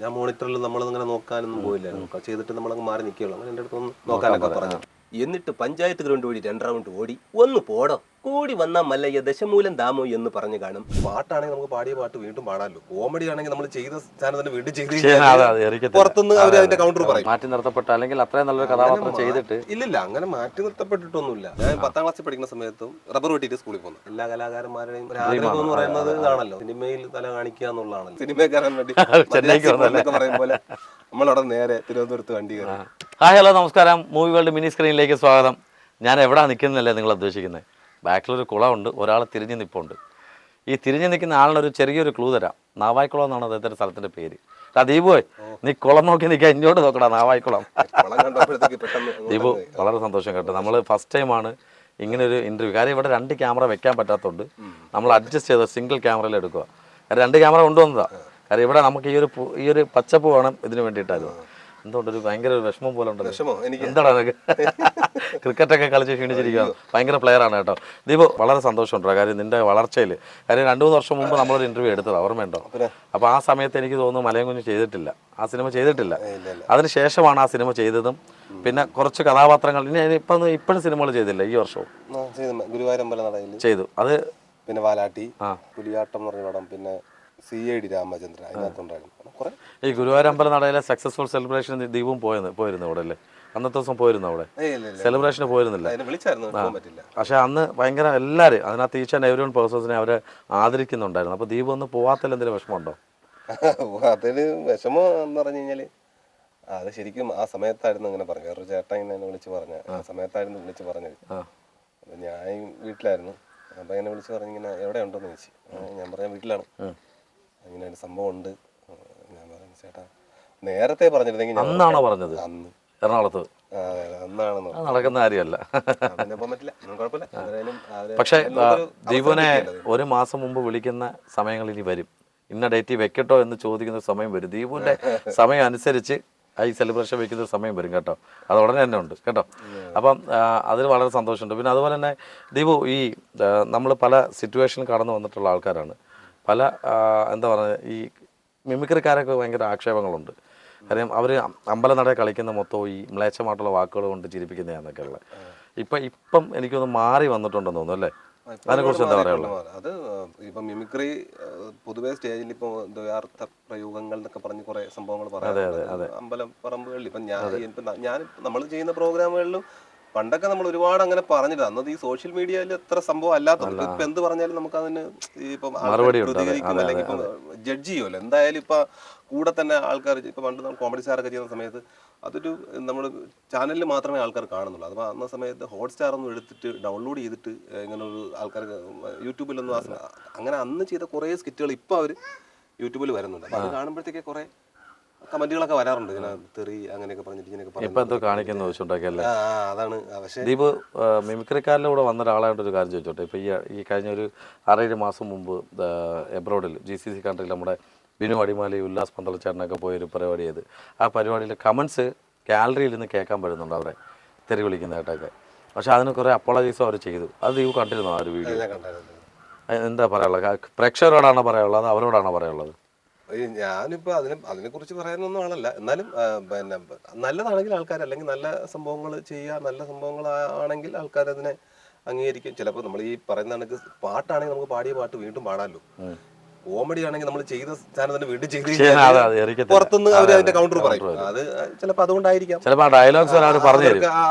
ഞാൻ മോണിറ്ററിൽ നമ്മൾ നമ്മളിങ്ങനെ നോക്കാനൊന്നും പോയില്ലായിരുന്നു. ചെയ്തിട്ട് നമ്മൾ നമ്മളങ്ങ് മാറി നിൽക്കുകയുള്ളൂ. അങ്ങനെ എന്റെ അടുത്തൊന്ന് നോക്കാനൊക്കെ പറഞ്ഞു. എന്നിട്ട് പഞ്ചായത്ത് ഗ്രൗണ്ട് വഴി രണ്ട് റൗണ്ട് ഓടി ഒന്ന് പോടോ. കൂടി വന്ന മല്ലയ്യ ദശമൂലം ദാമോ എന്ന് പറഞ്ഞു കാണും. പാട്ടാണെങ്കിൽ നമുക്ക് പാടിയ പാട്ട് വീണ്ടും പാടാമല്ലോ. കോമഡി ആണെങ്കിൽ നമ്മൾ ചെയ്ത സാധനം തന്നെ വീണ്ടും ചെയ്ത്. പുറത്തുനിന്ന് അവർ അതിന്റെ കൗണ്ടർ പറയും. മാറ്റി നിർത്തപ്പെട്ട അല്ലെങ്കിൽ അത്രയും നല്ലൊരു കഥാപാത്രം ചെയ്തിട്ട് ഇല്ലില്ല അങ്ങനെ മാറ്റി നിർത്തപ്പെട്ടിട്ടൊന്നുമില്ല. ഞാൻ പത്താം ക്ലാസ്സിൽ പഠിക്കുന്ന സമയത്തും റബ്ബർ വെട്ടിയിട്ട് സ്കൂളിൽ പോകുന്നു എല്ലാ കലാകാരന്മാരുടെയും ഒരു ആഗ്രഹം എന്ന് പറയുന്നത് ഇതാണല്ലോ. സിനിമയിൽ തല കാണിക്കുക എന്നുള്ളതാണല്ലോ സിനിമക്കാരൻ വേണ്ടി പറയും പോലെ നമ്മളവിടെ നേരെ തിരുവനന്തപുരത്ത് വണ്ടി കയറി. ഹായ് ഹലോ നമസ്കാരം. മൂവി വേൾഡ് മിനി സ്ക്രീനിലേക്ക് സ്വാഗതം. ഞാൻ എവിടെ നിൽക്കുന്നല്ലേ നിങ്ങൾ ഉദ്ദേശിക്കുന്നത്? ബാക്കിലൊരു കുളമുണ്ട് ഒരാൾ തിരിഞ്ഞ് നിൽപ്പുണ്ട് ഈ തിരിഞ്ഞ് നിൽക്കുന്ന ആളിനൊരു ചെറിയൊരു ക്ലൂ തരാം. നാവായിക്കുളം എന്നാണ് അദ്ദേഹത്തിന്റെ സ്ഥലത്തിന്റെ പേര്. ആ ദീപുവേ നീ കുളം നോക്കി നിൽക്കാൻ ഇങ്ങോട്ട് നോക്കടാ നാവായിക്കുളം. ദീപു വളരെ സന്തോഷം കേട്ടോ. നമ്മൾ ഫസ്റ്റ് ടൈമാണ് ഇങ്ങനെ ഒരു ഇന്റർവ്യൂ കാര്യം ഇവിടെ രണ്ട് ക്യാമറ വെക്കാൻ പറ്റാത്തതുകൊണ്ട് നമ്മൾ അഡ്ജസ്റ്റ് ചെയ്ത് സിംഗിൾ ക്യാമറയിൽ എടുക്കുക രണ്ട് ക്യാമറ കൊണ്ടുവന്നതാണ് കാര്യം ഇവിടെ നമുക്ക് ഈ ഒരു ഈ ഒരു പച്ചപ്പ് വേണം ഇതിന് വേണ്ടിയിട്ടായിരുന്നു. എന്തുകൊണ്ട് ഒരു ഭയങ്കര വിഷമം പോലെ ഉണ്ട് എന്താണ് എനിക്ക് എന്താടാ ക്രിക്കറ്റ് ഒക്കെ കളിച്ച് ക്ഷീണിച്ചിരിക്കുകയാണ് ഭയങ്കര പ്ലെയർ ആണ് കേട്ടോ. ദീപ് വളരെ സന്തോഷമുണ്ടോ കാര്യം. നിന്റെ വളർച്ചയിൽ. കാര്യം രണ്ടു മൂന്ന് വർഷം മുമ്പ് നമ്മളൊരു ഇന്റർവ്യൂ എടുത്തത് ഓർമ്മയുണ്ടോ? അപ്പോൾ ആ സമയത്ത് എനിക്ക് തോന്നുന്നു മലയം കുഞ്ഞ് ചെയ്തിട്ടില്ല. ആ സിനിമ ചെയ്തിട്ടില്ല. അതിനുശേഷമാണ് ആ സിനിമ ചെയ്തതും. പിന്നെ കുറച്ച് കഥാപാത്രങ്ങൾ. ഇനി ഇപ്പം ഇപ്പോഴും സിനിമകൾ ചെയ്തില്ല ഈ വർഷവും. ഗുരുവായൂരമ്പല നടയിൽ ചെയ്തു. അത് പിന്നെ വാലാട്ടി. പുലിയാട്ടം എന്ന് പറഞ്ഞ പടം. പിന്നെ സി ഐ ഡി രാമചന്ദ്രൻ അതിനകത്തുണ്ടായിരുന്നു. കുറെ ഈ ഗുരുവായൂരമ്പല നടയിലെ സക്സസ്ഫുൾ സെലിബ്രേഷൻ ദീപും പോയെന്ന് പോയിരുന്നു അവിടെ അല്ലേ? അന്നത്തെ ദിവസം പോയിരുന്നു അവിടെ. സെലിബ്രേഷന് പോയിരുന്നില്ല. പക്ഷെ അന്ന് ഭയങ്കര എല്ലാവരും അതിനകത്ത് ഈച്ച് ആൻഡ് എവരി വൺ പേഴ്സൺസിനെ അവരെ ആദരിക്കുന്നുണ്ടായിരുന്നു. അപ്പോൾ ദീപ് ഒന്ന് പോവാത്തതിൽ എന്തെങ്കിലും വിഷമമുണ്ടോ? അതിന് വിഷമം എന്ന് പറഞ്ഞു കഴിഞ്ഞാൽ ആ, അത് ശരിക്കും ആ സമയത്തായിരുന്നു അങ്ങനെ പറഞ്ഞു വേറൊരു ചേട്ടൻ ഇങ്ങനെ എന്നെ വിളിച്ച് പറഞ്ഞ ആ സമയത്തായിരുന്നു വിളിച്ച് പറഞ്ഞത്. അപ്പൊ ഞാൻ വീട്ടിലായിരുന്നു. അപ്പൊ ഇങ്ങനെ വിളിച്ച് പറഞ്ഞു ഇങ്ങനെ എവിടെ ഉണ്ടെന്ന് ചോദിച്ചു. ഞാൻ പറഞ്ഞ വീട്ടിലാണ്. ഇങ്ങനെ ഒരു സംഭവം ഉണ്ട് ഞാൻ പറഞ്ഞു ചേട്ടാ നേരത്തെ പറഞ്ഞിരുന്നെങ്കിൽ ഞാൻ അന്നാണോ പറഞ്ഞത്? അന്ന്. എറണാകുളത്ത്? ആ, അതെ, അതെ, അന്നാണെന്ന് അത് നടക്കുന്ന കാര്യമല്ല. പോകാൻ പറ്റില്ല. ഒന്നും കുഴപ്പമില്ല. എന്തായാലും അവർ പക്ഷേ ദീപുവിനെ കിട്ടിയല്ലോ. ഒരു മാസം മുമ്പ് വിളിക്കുന്ന സമയങ്ങൾ ഇനി വരും. ഇന്ന ഡേറ്റ് വെക്കട്ടോ എന്ന് ചോദിക്കുന്ന സമയം വരും. ദീപുവിന്റെ സമയം അനുസരിച്ച് ആ ഈ സെലിബ്രേഷൻ വെക്കുന്ന ഒരു സമയം വരും കേട്ടോ. അത് ഉടനെ തന്നെ ഉണ്ട് കേട്ടോ. അപ്പം ആ, അതിൽ വളരെ സന്തോഷമുണ്ട്. പിന്നെ അതുപോലെ തന്നെ ദീപു ഈ നമ്മൾ പല സിറ്റുവേഷൻ കടന്നു വന്നിട്ടുള്ള ആൾക്കാരാണ്. പല എന്താ പറയുക ഈ മിമിക്രിക്കാരൊക്കെ ഭയങ്കര ആക്ഷേപങ്ങളുണ്ട്. കാര്യം അവർ അമ്പലനട കളിക്കുന്ന മൊത്തം ഈ മ്ലേച്ഛമായിട്ടുള്ള വാക്കുകൾ കൊണ്ട് ചിരിപ്പിക്കുന്നതാന്നൊക്കെ ഉള്ളത്. ഇപ്പം ഇപ്പം എനിക്കൊന്ന് മാറി വന്നിട്ടുണ്ടെന്ന് തോന്നുന്നു അല്ലേ? അതിനെക്കുറിച്ച് എന്താ പറയാനുള്ളത്? അത് ഇപ്പം മിമിക്രി പൊതുവേ സ്റ്റേജിൽ ഇപ്പൊ ദ്വയാർത്ഥ പ്രയോഗങ്ങൾ എന്നൊക്കെ പറഞ്ഞ് കുറെ സംഭവങ്ങൾ പറയാറുണ്ട്. അമ്പലം പറമ്പുകളിൽ ഇപ്പൊ ഞാൻ ഇപ്പൊ ഞാൻ നമ്മൾ ചെയ്യുന്ന പ്രോഗ്രാമുകളിലും പണ്ടൊക്കെ നമ്മൾ ഒരുപാട് അങ്ങനെ പറഞ്ഞിട്ട് അന്നത് ഈ സോഷ്യൽ മീഡിയയിൽ എത്ര സംഭവം അല്ലാത്തത്. ഇപ്പൊ എന്ത് പറഞ്ഞാലും നമുക്ക് അതിന് ഇപ്പം പ്രതികരിക്കും അല്ലെങ്കിൽ ഇപ്പം ജഡ്ജ് ചെയ്യുമല്ലോ. എന്തായാലും ഇപ്പൊ കൂടെ തന്നെ ആൾക്കാർ ഇപ്പൊ പണ്ട് നമ്മൾ കോമഡി സ്റ്റാറൊക്കെ ചെയ്യുന്ന സമയത്ത് അതൊരു നമ്മൾ ചാനലിൽ മാത്രമേ ആൾക്കാർ കാണുന്നുള്ളൂ. അപ്പോൾ അന്ന സമയത്ത് ഹോട്ട്സ്റ്റാർ ഒന്നും എടുത്തിട്ട് ഡൗൺലോഡ് ചെയ്തിട്ട് ഇങ്ങനെ ഒരു ആൾക്കാർ യൂട്യൂബിലൊന്നും അങ്ങനെ അന്ന് ചെയ്ത കുറേ സ്കിറ്റുകൾ ഇപ്പോൾ അവർ യൂട്യൂബിൽ വരുന്നുണ്ട്. അത് കാണുമ്പോഴത്തേക്ക് കുറേ കമന്റുകളൊക്കെ വരാറുണ്ട്. ഇങ്ങനെ തെറി അങ്ങനെയൊക്കെ പറഞ്ഞിട്ട് ഇങ്ങനെയൊക്കെ ഇപ്പം എന്തോ കാണിക്കുന്ന ആ, അതാണ്. പക്ഷേ ദീപ് ആ, മിമിക്രിക്കാരിലെ കൂടെ വന്ന ഒരാളായിട്ട് ഒരു കാര്യം ചോദിച്ചോട്ടെ? ഇപ്പൊ ഈ ഈ കഴിഞ്ഞ ഒരു ആറേഴ് മാസം മുമ്പ് എബ്രോഡിൽ ജി സി സി കൺട്രിയിൽ നമ്മുടെ ബിനു അടിമാലി ഉല്ലാസ് പന്തളച്ചേട്ടനൊക്കെ പോയൊരു പരിപാടി ചെയ്ത് ആ പരിപാടിയിലെ കമൻസ് ഗാലറിയിൽ നിന്ന് കേൾക്കാൻ പറ്റുന്നുണ്ട് അവരെ തെറി വിളിക്കുന്നതായിട്ടൊക്കെ. പക്ഷെ അതിന് കുറേ അപ്പോളജീസും അവർ ചെയ്തു. അത് ദീപ് കണ്ടിരുന്നോ ആ ഒരു വീഡിയോ എന്താ പറയാനുള്ളത്? പ്രേക്ഷകരോടാണോ പറയാനുള്ളത്? അവരോടാണോ പറയാനുള്ളത്? ഈ ഞാനിപ്പോ അതിനെ അതിനെ കുറിച്ച് പറയാനൊന്നും ആളല്ല. എന്നാലും പിന്നെ നല്ലതാണെങ്കിൽ ആൾക്കാർ അല്ലെങ്കിൽ നല്ല സംഭവങ്ങൾ ചെയ്യുക നല്ല സംഭവങ്ങൾ ആണെങ്കിൽ ആൾക്കാർ അതിനെ അംഗീകരിക്കും. ചിലപ്പോൾ നമ്മൾ ഈ പറയുന്ന കണക്ക് പാട്ടാണെങ്കിൽ നമുക്ക് പാടിയ പാട്ട് വീണ്ടും പാടാമല്ലോ കോമഡി ആണെങ്കിൽ നമ്മൾ ചെയ്ത സ്ഥാനം തന്നെ വീണ്ടും ചെയ്ത് പുറത്തുനിന്ന് അവർ അതിന്റെ കൗണ്ടർ പറയും. അത് ചിലപ്പോൾ അതുകൊണ്ടായിരിക്കാം.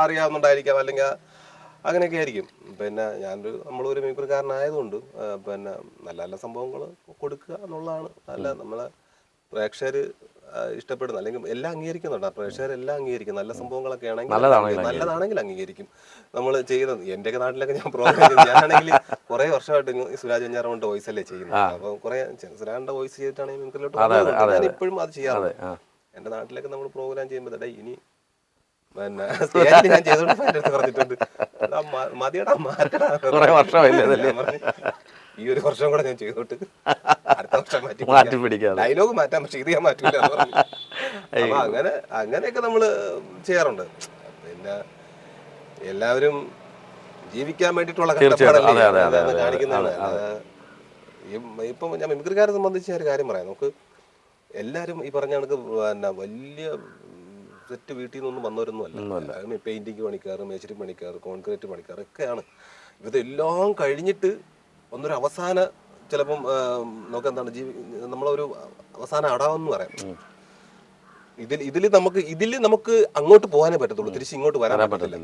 അറിയാവുന്നുണ്ടായിരിക്കാം അല്ലെങ്കിൽ അങ്ങനെയൊക്കെ ആയിരിക്കും. പിന്നെ ഞാനൊരു നമ്മളൊരു മിമിക്രിക്കാരനായതുകൊണ്ട് പിന്നെ നല്ല നല്ല സംഭവങ്ങൾ കൊടുക്കുക എന്നുള്ളതാണ്. അല്ല നമ്മളെ പ്രേക്ഷകർ ഇഷ്ടപ്പെടുന്ന അല്ലെങ്കിൽ എല്ലാം അംഗീകരിക്കുന്നുണ്ട്. പ്രേക്ഷകരെല്ലാം അംഗീകരിക്കും. നല്ല സംഭവങ്ങളൊക്കെ ആണെങ്കിൽ നല്ലതാണെങ്കിൽ അംഗീകരിക്കും. നമ്മൾ ചെയ്യുന്നത് എന്റെയൊക്കെ നാട്ടിലൊക്കെ ഞാൻ പ്രോഗ്രാം ഞാനാണെങ്കിൽ കുറെ വർഷമായിട്ട് സുരാജ് വെഞ്ഞാറോണ്ട് വോയിസ് അല്ലേ ചെയ്യുന്നത്. അപ്പൊ കുറെ സുരാജിന്റെ വോയിസ് ചെയ്തിട്ടാണ് ഞാൻ ഇപ്പോഴും അത് ചെയ്യാറുണ്ട്. എന്റെ എന്റെ നാട്ടിലൊക്കെ നമ്മൾ പ്രോഗ്രാം ചെയ്യുമ്പോൾ ഇനി പിന്നെ ഞാൻ ചെയ്തോണ്ട് എന്റെ അടുത്ത് പറഞ്ഞിട്ടുണ്ട്. എടാ, മ- മതിയെടാ മാറ്റടാ. കുറേ വർഷമായില്ലേ അതല്ലേ? ഞാൻ പറഞ്ഞു, ഈ ഒരു വർഷം കൂടെ ഞാൻ ചെയ്തോട്ട്. അടുത്ത വർഷം മാറ്റി പിടിക്കാം. ഡയലോഗ് മാറ്റാം പക്ഷെ ഇത് ഞാൻ മാറ്റൂല എന്ന് പറഞ്ഞു. അപ്പൊ അങ്ങനെ അങ്ങനെയൊക്കെ നമ്മൾ ചെയ്യാറുണ്ട്. പിന്നെ എല്ലാവരും ജീവിക്കാൻ വേണ്ടിട്ടുള്ള. കഷ്ടപ്പാടല്ലേ? അതെ, അതെ, അതാണ് അതെ, കാണിക്കുന്നതാണ് അല്ലാതെ ഈ- ഇപ്പം ഞാൻ മിമിക്രിക്കാരെ സംബന്ധിച്ച് ഞാൻ ഒരു കാര്യം പറയാം. നമുക്ക് എല്ലാവരും ഈ പറഞ്ഞ കണക്ക് പിന്നെ വലിയ സെറ്റ് വീട്ടിൽ നിന്നൊന്നും വന്നവരൊന്നും അല്ല പെയിന്റിങ് പണിക്കാർ മേശരി പണിക്കാർ കോൺക്രീറ്റ് പണിക്കാർ ഒക്കെയാണ്. ഇതെല്ലാം കഴിഞ്ഞിട്ട് ഒന്നൊരു അവസാന ചിലപ്പം നമുക്ക് എന്താണ് ജീവി നമ്മളൊരു അവസാന അടാവെന്ന് പറയാം. ഇതിൽ ഇതിൽ നമുക്ക് ഇതിൽ നമുക്ക് അങ്ങോട്ട് പോകാനേ പറ്റത്തുള്ളൂ. തിരിച്ച് ഇങ്ങോട്ട് വരാൻ പറ്റത്തില്ല.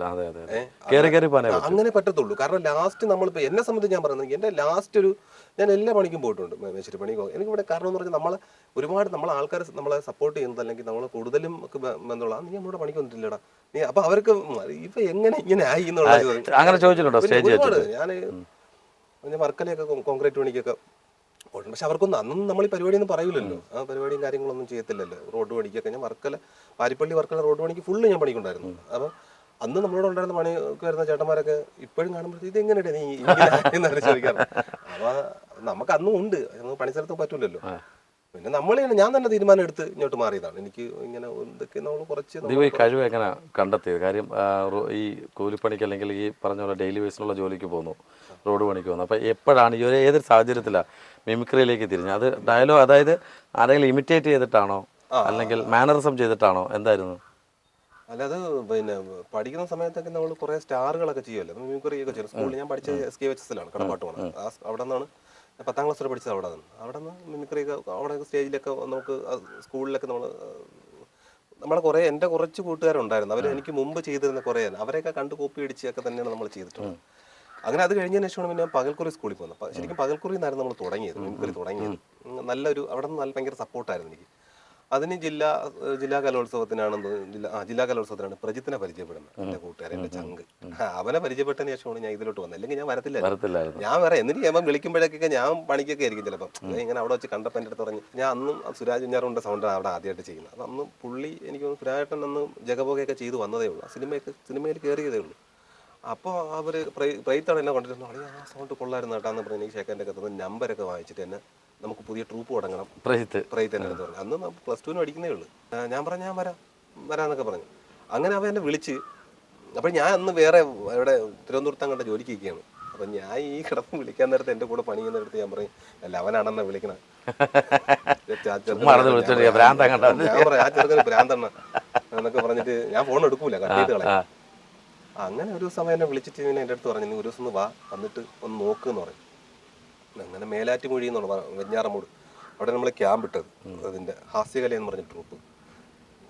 അങ്ങനെ പറ്റത്തുള്ളൂ. കാരണം ലാസ്റ്റ് നമ്മളിപ്പോൾ എന്നെ സംബന്ധിച്ച് ഞാൻ പറയുന്നത് എന്റെ ലാസ്റ്റ് ഒരു ഞാൻ എല്ലാ പണിക്കും പോയിട്ടുണ്ട്. മേശ്ശേരി പണിക്കോ എനിക്ക് ഇവിടെ കാരണം എന്ന് പറഞ്ഞാൽ നമ്മളെ ഒരുപാട് നമ്മളെ ആൾക്കാർ നമ്മളെ സപ്പോർട്ട് ചെയ്യുന്നത് അല്ലെങ്കിൽ നമ്മൾ കൂടുതലും എന്നുള്ള ബ- ബന്ധമുള്ള "ആ, നീ നമ്മുടെ പണിക്ക് വന്നിട്ടില്ലടാ. നീ അപ്പൊ അവർക്ക് ഇപ്പൊ എങ്ങനെ ഇങ്ങനെ ആയി എന്നുള്ള ചോദ്യം. അങ്ങനെ ചോദിച്ചിട്ടുണ്ടോ? ഞാൻ വർക്കലയൊക്കെ കോൺക്രീറ്റ് പണിക്കൊക്കെ പോയിട്ടുണ്ട്. പക്ഷെ അവർക്കൊന്നും അന്നൊന്നും നമ്മൾ ഈ പരിപാടിയൊന്നും പറയൂലല്ലോ. ആ പരിപാടിയും കാര്യങ്ങളൊന്നും ചെയ്യത്തില്ലല്ലോ. റോഡ് പണിക്കൊക്കെ ഞാൻ വർക്കല പാരിപ്പള്ളി വർക്കല റോഡ് പണിക്ക് ഫുള്ള് ഞാൻ പണിക്കുണ്ടായിരുന്നു. അപ്പം അന്ന് നമ്മളോട് ഉണ്ടായിരുന്ന പണിക്ക് വരുന്ന ചേട്ടന്മാരൊക്കെ ഇപ്പോഴും കാണുമ്പോഴത്തേക്ക് ഇത് എങ്ങനെയാണ് നീ ഇങ്ങനെ ചോദിക്കാറ്. അപ്പൊ നമുക്ക് അന്നും ഉണ്ട്. നമുക്ക് പണിസ്ഥലത്ത് പറ്റൂലല്ലോ. പിന്നെ നമ്മൾ ഞാൻ തന്നെ തീരുമാനം എടുത്ത് ഇങ്ങോട്ട് മാറിയതാണ്. എനിക്ക് ഇങ്ങനെ എന്തൊക്കെ നമ്മൾ കുറച്ച് ഈ കഴിവ് എങ്ങനെ കണ്ടെത്തിയത്? കാര്യം ഈ കൂലിപ്പണിക്ക് അല്ലെങ്കിൽ ഈ പറഞ്ഞ പോലെ ഡെയിലി ബേസിലുള്ള ജോലിക്ക് പോകുന്നു റോഡ് പണിക്ക് പോകുന്നു അപ്പോൾ എപ്പോഴാണ് ഈ ഒരു ഏതൊരു സാഹചര്യത്തിലാണ് മിമിക്രിയിലേക്ക് തിരിഞ്ഞത്? അത് ഡയലോഗ് അതായത് ആരെങ്കിലും ഇമിറ്റേറ്റ് ചെയ്തിട്ടാണോ? അല്ലെങ്കിൽ മാനറിസം ചെയ്തിട്ടാണോ? എന്തായിരുന്നു? അല്ല അത് പിന്നെ പഠിക്കുന്ന സമയത്തൊക്കെ നമ്മൾ കുറെ സ്റ്റാറുകളൊക്കെ ചെയ്യുമല്ലോ മിമിക്രി ഒക്കെ ചെയ്യും സ്കൂളിൽ ഞാൻ പഠിച്ച എസ് കെ എച്ച് എസിലാണ് കടപ്പാട്ടുമാണ് അവിടെ നിന്നാണ് പത്താം ക്ലാസ് വരെ പഠിച്ചത് അവിടെ നിന്ന്. അവിടെ നിന്ന് മിമിക്രി അവിടെ സ്റ്റേജിലൊക്കെ നമുക്ക് സ്കൂളിലൊക്കെ നമ്മൾ നമ്മളെ കുറേ എന്റെ കുറച്ച് കൂട്ടുകാരുണ്ടായിരുന്നു. അവർ എനിക്ക് മുമ്പ് ചെയ്തിരുന്ന കുറേ അവരെയൊക്കെ കണ്ട് കോപ്പി അടിച്ചൊക്കെ തന്നെയാണ് നമ്മൾ ചെയ്തിട്ടുള്ളത്. അങ്ങനെ അത് കഴിഞ്ഞതിന് ശേഷമാണ് പിന്നെ പകൽക്കുറി സ്കൂളിൽ പോകുന്നത് ശരിക്കും പകൽക്കുറി നിന്നായിരുന്നു നമ്മൾ തുടങ്ങിയത് മിമിക്രി തുടങ്ങിയത്. നല്ലൊരു അവിടെ നിന്ന് നല്ല ഭയങ്കര സപ്പോർട്ടായിരുന്നു എനിക്ക്. അതിന് ജില്ലാ ജില്ലാ കലോത്സവത്തിനാണെന്ന് തോന്നുന്നു. ജില്ലാ ആ ജില്ലാ കലോത്സവത്തിനാണ് പ്രജിത്തിനെ പരിചയപ്പെടുന്നത് എന്റെ കൂട്ടുകാരൻ എന്റെ ചങ്ക്. അവനെ പരിചയപ്പെട്ടതിന് ശേഷമാണ് ഞാൻ ഇതിലോട്ട് വന്നത്. അല്ലെങ്കിൽ ഞാൻ വരത്തില്ല ഞാൻ വേറെ എന്നിട്ട് ഞാൻ വിളിക്കുമ്പോഴേക്കൊക്കെ ഞാൻ പണിക്കൊക്കെ ആയിരിക്കും ചിലപ്പം. ഇങ്ങനെ അവിടെ വെച്ച് കണ്ടപ്പോൾ എന്റെ അടുത്ത് പറഞ്ഞു ഞാൻ അന്നും സുരാജ് കുഞ്ഞാറുണ്ട് സൗണ്ടാണ് അവിടെ ആദ്യമായിട്ട് ചെയ്യുന്നത്. അപ്പം അന്ന് പുള്ളി എനിക്ക് തോന്നുന്നു സുരാജേട്ടൻ അന്ന് ജഗബോഗയൊക്കെ ചെയ്തു വന്നതേ ഉള്ളൂ. ആ സിനിമയൊക്കെ സിനിമയിൽ കയറിയതേ ഉള്ളൂ. അപ്പോൾ അവർ പ്രൈത്താണ് എന്നെ കൊണ്ടിരുന്നു ആ സൗണ്ട് കൊള്ളായിരുന്നു കേട്ടാന്ന് പറഞ്ഞ് എനിക്ക് ഷേക്കന്റെ ഒക്കെ തന്നു നമ്പരൊക്കെ വാങ്ങിച്ചിട്ട് എന്നെ നമുക്ക് പുതിയ ട്രൂപ്പ് തുടങ്ങണം. പ്രഹിത്ത് പ്രൈത്ത് എന്റെ അടുത്ത് പറഞ്ഞു അന്ന് പ്ലസ് ടുവിന് പഠിക്കുന്നേ ഉള്ളൂ. ഞാൻ പറഞ്ഞു ഞാൻ വരാം. വരാന്നൊക്കെ പറഞ്ഞു. അങ്ങനെ അവ എന്നെ വിളിച്ച് അപ്പം ഞാൻ അന്ന് വേറെ ഇവിടെ തിരുവനന്തപുരത്ത് അങ്ങോട്ട് ജോലിക്ക് ഇരിക്കുകയാണ്. അപ്പം ഞാൻ ഈ കിടപ്പ് വിളിക്കാൻ നേരത്തെ എന്റെ കൂടെ പണി ചെയ്യുന്നിടത്ത് ഞാൻ പറയും അല്ല അവനാണെന്നെ വിളിക്കണം. ഞാൻ പറയാം ആ ചെറുക്കന് ഭ്രാന്തെണ്ണ. എന്നൊക്കെ പറഞ്ഞിട്ട് ഞാൻ ഫോൺ എടുക്കൂല കട്ട് ചെയ്ത് കളയും. അങ്ങനെ ഒരു ദിവസം എന്നെ വിളിച്ചിട്ട് ഇങ്ങനെ എന്റെ അടുത്ത് പറഞ്ഞു നീ ഒരു ദിവസം ഒന്ന് വാ വന്നിട്ട് ഒന്ന് നോക്ക് എന്ന് പറയും. അങ്ങനെ മേലാറ്റുമൊഴി എന്നുള്ള വെഞ്ഞാറമൂട്. അവിടെ നമ്മൾ ക്യാമ്പ് ഇട്ടത്. അതിന്റെ ഹാസ്യകല എന്ന് പറഞ്ഞ ട്രൂപ്പ്